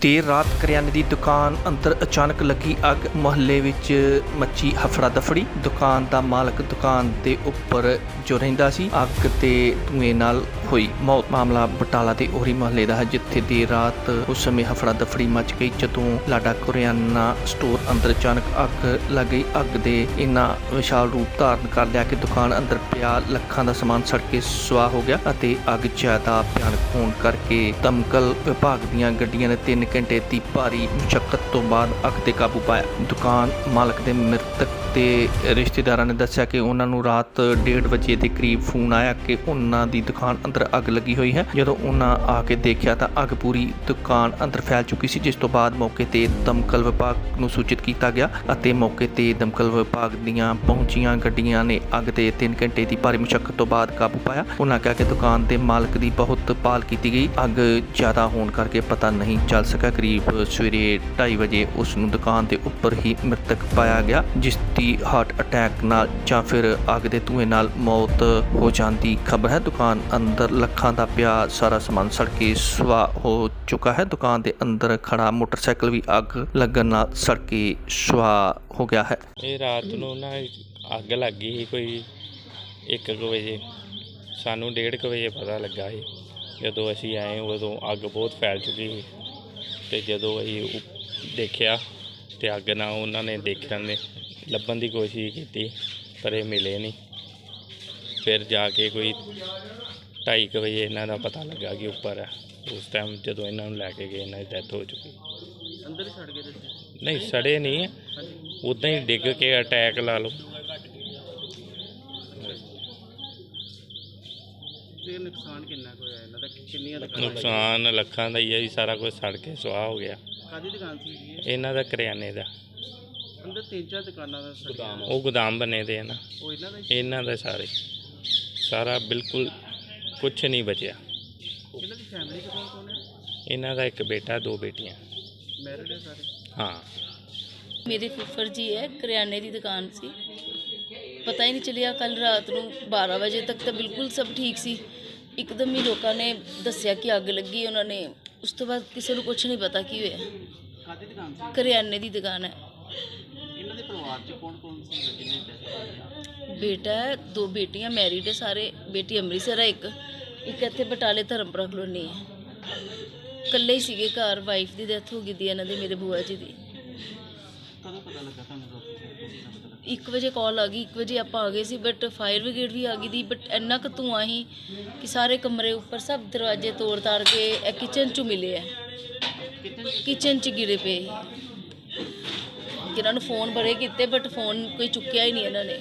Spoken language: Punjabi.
ਦੇਰ ਰਾਤ ਕਰਿਆਨੇ ਦੀ ਦੁਕਾਨ ਅੰਦਰ ਅਚਾਨਕ ਲੱਗੀ ਅੱਗ। ਮੁਹੱਲੇ ਵਿੱਚ ਮੱਚੀ ਹਫੜਾ ਦਫੜੀ ਦੁਕਾਨ ਦਾ ਮਾਲਕ ਦੁਕਾਨ ਦੇ ਉੱਪਰ ਜੋ ਰਹਿੰਦਾ ਸੀ, ਅੱਗ ਤੇ ਧੂਏ ਨਾਲ ਹੋਈ ਮੌਤ। ਮਾਮਲਾ ਬਟਾਲਾ ਦੇ ਉਹਰੀ ਮੁਹੱਲੇ ਦਾ ਹੈ, ਜਿੱਥੇ ਦੇਰ ਰਾਤ ਉਸ ਸਮੇਂ ਹਫੜਾ ਦਫੜੀ ਮਚ ਗਈ, ਜਦੋਂ ਲਾਡਾ ਕਰਿਆਨਾ ਸਟੋਰ ਅੰਦਰ ਅਚਾਨਕ ਅੱਗ ਲੱਗ ਗਈ। ਅੱਗ ਦੇ ਇੰਨਾ ਵਿਸ਼ਾਲ ਰੂਪ ਧਾਰਨ ਕਰ ਲਿਆ ਕਿ ਦੁਕਾਨ ਅੰਦਰ ਪਿਆ ਲੱਖਾਂ ਦਾ ਸਮਾਨ ਸੜ ਕੇ ਸੁਆਹ ਹੋ ਗਿਆ ਅਤੇ ਅੱਗ ਜ਼ਿਆਦਾ ਭਿਆਨਕ ਹੋਣ ਕਰਕੇ ਦਮਕਲ ਵਿਭਾਗ ਦੀਆਂ ਗੱਡੀਆਂ ਨੇ ਤਿੰਨ ਘੰਟੇ ਦੀ ਭਾਰੀ ਮੁਸ਼ਕਲ ਤੋਂ ਬਾਅਦ ਅੱਗ ਤੇ ਕਾਬੂ ਪਾਇਆ। ਦੁਕਾਨ ਮਾਲਕ ਦੇ ਮ੍ਰਿਤਕ ਤੇ ਰਿਸ਼ਤੇਦਾਰਾਂ ਨੇ ਦੱਸਿਆ ਕਿ ਉਹਨਾਂ ਨੂੰ ਰਾਤ 1:30 ਵਜੇ ਦੇ ਕਰੀਬ ਫੋਨ ਆਇਆ ਕਿ ਉਹਨਾਂ ਦੀ ਦੁਕਾਨ ਅੰਦਰ ਅੱਗ ਲੱਗੀ ਹੋਈ ਹੈ। ਜਦੋਂ ਉਹਨਾਂ ਆ ਕੇ ਦੇਖਿਆ ਤਾਂ ਅੱਗ ਪੂਰੀ ਦੁਕਾਨ ਅੰਦਰ ਫੈਲ ਚੁੱਕੀ ਸੀ, ਜਿਸ ਤੋਂ ਬਾਅਦ ਮੌਕੇ ਤੇ ਦਮਕਲ ਵਿਭਾਗ ਨੂੰ ਸੂਚਿਤ ਕੀਤਾ ਗਿਆ ਅਤੇ ਮੌਕੇ ਤੇ ਦਮਕਲ ਵਿਭਾਗ ਦੀਆਂ ਪਹੁੰਚੀਆਂ ਗੱਡੀਆਂ ਨੇ ਅੱਗ ਤੇ 3 ਘੰਟੇ ਦੀ ਭਾਰੀ ਮੁਸ਼ਕਲ ਤੋਂ ਬਾਅਦ ਕਾਬੂ ਪਾਇਆ। ਉਹਨਾਂ ਕਿਹਾ ਕਿ ਦੁਕਾਨ ਦੇ ਮਾਲਕ ਦੀ ਬਹੁਤ ਭਾਲ ਕੀਤੀ ਗਈ। ਅੱਗ ਜ਼ਿਆਦਾ ਹੋਣ ਕਰਕੇ ਪਤਾ ਨਹੀਂ ਚੱਲ ਸਕਿਆ। ਕਰੀਬ ਸਵੇਰੇ 2:30 ਵਜੇ ਉਸ ਨੂੰ ਦੁਕਾਨ ਦੇ ਉੱਪਰ ਹੀ ਮ੍ਰਿਤਕ ਪਾਇਆ ਗਿਆ, ਜਿਸ ਦੀ ਹਾਰਟ ਅਟੈਕ ਨਾਲ ਜਾਂ ਫਿਰ ਅੱਗ ਦੇ ਧੂਏ ਨਾਲ ਮੌਤ ਹੋ ਜਾਂਦੀ ਖਬਰ ਹੈ। ਦੁਕਾਨ ਅੰਦਰ ਲੱਖਾਂ ਦਾ ਪਿਆ ਸਾਰਾ ਸਮਾਨ ਸੜ ਕੇ ਸੁਆਹ ਹੋ ਚੁੱਕਾ ਹੈ। ਦੁਕਾਨ ਦੇ ਅੰਦਰ ਖੜਾ ਮੋਟਰਸਾਈਕਲ ਵੀ ਅੱਗ ਲੱਗਣ ਨਾਲ ਸੜ ਕੇ ਸੁਆਹ ਹੋ ਗਿਆ ਹੈ। ਇਹ ਰਾਤ ਨੂੰ ਨਾ ਅੱਗ ਲੱਗ ਗਈ ਸੀ ਕੋਈ 1 ਵਜੇ। ਸਾਨੂੰ 1:30 ਵਜੇ ਪਤਾ ਲੱਗਾ ਸੀ। ਜਦੋਂ ਅਸੀਂ ਆਏ ਉਦੋਂ ਅੱਗ ਬਹੁਤ ਫੈਲ ਚੁੱਕੀ ਸੀ। ਤੇ ਜਦੋਂ ਅਸੀਂ ਦੇਖਿਆ ਤੇ ਅੱਗ ਨਾਲ ਉਹਨਾਂ ਨੇ ਦੇਖਣ ਨੇ। ਲੱਭਣ ਦੀ ਕੋਸ਼ਿਸ਼ ਕੀਤੀ ਪਰ ਇਹ ਮਿਲੇ ਨਹੀਂ। ਫਿਰ ਜਾ ਕੇ ਕੋਈ 2:30 ਵਜੇ ਇਹਨਾਂ ਦਾ ਪਤਾ ਲੱਗਾ ਕਿ ਉੱਪਰ ਹੈ ਉਸ ਟਾਈਮ ਜਦੋਂ ਇਹਨਾਂ ਨੂੰ ਲੈ ਕੇ ਗਏ ਇਹਨਾਂ ਦੀ ਡੈਥ ਹੋ ਚੁੱਕੀ। ਅੰਦਰ ਸੜ ਗਏ ਤੁਸੀਂ? ਨਹੀਂ ਸੜੇ ਨਹੀਂ। ਉਦਾਂ ਹੀ ਡਿੱਗ ਕੇ ਅਟੈਕ ਲਾ ਲਓ। ਤੇ ਨੁਕਸਾਨ ਕਿੰਨਾ ਕੁ ਹੋਇਆ ਇਹਨਾਂ ਦਾ? ਕਿੰਨੀਆਂ ਦੁਕਾਨਾਂ ਨੁਕਸਾਨ ਲੱਖਾਂ ਦਾ ਹੀ ਹੈ ਜੀ ਸਾਰਾ ਕੁਝ ਸੜ ਕੇ ਸੁਆਹ ਹੋ ਗਿਆ। ਕਾਦੀ ਦੁਕਾਨ ਸੀ? ਇਹਨਾਂ ਦਾ ਕਰਿਆਨੇ ਦਾ। ਤਿੰਨ ਚਾਰ ਦੁਕਾਨਾਂ ਦਾ ਗੋਦਾਮ। ਉਹ ਗੋਦਾਮ ਬਣੇ ਦੇ ਆ ਨਾ। ਉਹ ਇਹਨਾਂ ਦਾ ਹੀ? ਇਹਨਾਂ ਦਾ ਸਾਰੇ। ਸਾਰਾ ਬਿਲਕੁਲ ਕੁਝ ਨਹੀਂ ਬਚਿਆ। ਇਹਨਾਂ ਦੀ ਫੈਮਿਲੀ ਚ ਕੌਣ ਕੌਣ ਹੈ? ਇਹਨਾਂ ਦਾ ਇੱਕ ਬੇਟਾ ਦੋ ਬੇਟੀਆਂ। ਮੈਰਿਡ ਹੈ ਸਾਰੇ? ਹਾਂ। ਮੇਰੇ ਫੁੱਫੜ ਜੀ ਹੈ ਕਰਿਆਨੇ ਦੀ ਦੁਕਾਨ ਸੀ। ਪਤਾ ਹੀ ਨਹੀਂ ਚੱਲਿਆ ਕੱਲ ਰਾਤ ਨੂੰ 12 ਵਜੇ ਤੱਕ ਤਾਂ ਬਿਲਕੁਲ ਸਭ ਠੀਕ ਸੀ। ਇੱਕਦਮ ਹੀ ਲੋਕਾਂ ਨੇ ਦੱਸਿਆ ਕਿ ਅੱਗ ਲੱਗੀ ਉਹਨਾਂ ਨੇ ਉਸ ਤੋਂ ਬਾਅਦ ਕਿਸੇ ਨੂੰ ਕੁਝ ਨਹੀਂ ਪਤਾ ਕੀ ਹੋਇਆ। ਕਾਦੀ ਦੁਕਾਨ ਸੀ? ਕਰਿਆਨੇ ਦੀ ਦੁਕਾਨ ਹੈ। ਇਹਨਾਂ ਦੇ ਪਰਿਵਾਰ ਚ ਕੌਣ ਕੌਣ ਸੀ ਜਿਹਨੇ death ਹੋਈ ਹੈ? ਬੇਟਾ ਹੈ ਦੋ ਬੇਟੀਆਂ ਮੈਰਿਡ ਹੈ ਸਾਰੇ। ਬੇਟੀ ਅੰਮ੍ਰਿਤਸਰ ਹੈ ਇੱਕ। ਇੱਕ ਇੱਥੇ ਬਟਾਲੇ ਧਰਮਪੁਰਾ ਕਲੋਨੀ ਹੈ। ਇਕੱਲੇ ਹੀ ਸੀਗੇ ਘਰ ਵਾਈਫ ਦੀ ਡੈਥ ਹੋ ਗਈ ਦੀ ਇਹਨਾਂ ਦੇ ਮੇਰੇ ਬੂਆ ਜੀ ਦੀ। ਕਦੋਂ ਪਤਾ ਲੱਗਾ ਤੁਹਾਨੂੰ ਰੋਟੀ ਦਾ ਪਤਾ ਲੱਗਾ? 1 ਵਜੇ ਕਾਲ ਆ ਗਈ 1 ਵਜੇ ਆਪਾਂ ਆ ਗਏ ਸੀ ਬਟ ਫਾਇਰ ਬ੍ਰਿਗੇਡ ਵੀ ਆ ਗਈ ਦੀ ਬਟ ਇੰਨਾ ਕੁ ਧੂੰਆਂ ਸੀ ਕਿ ਸਾਰੇ ਕਮਰੇ ਉੱਪਰ ਸਭ ਦਰਵਾਜ਼ੇ ਤੋੜ ਤਾੜ ਕੇ ਇਹ ਕਿਚਨ ਚ ਮਿਲੇ ਆ। ਕਿਚਨ ਚ ਗਿਰੇ ਪਏ ਸੀ। ਜਿਹਨਾਂ ਨੂੰ ਫੋਨ ਬੜੇ ਕੀਤੇ ਬਟ ਫੋਨ ਕੋਈ ਚੁੱਕਿਆ ਹੀ ਨਹੀਂ ਇਹਨਾਂ ਨੇ।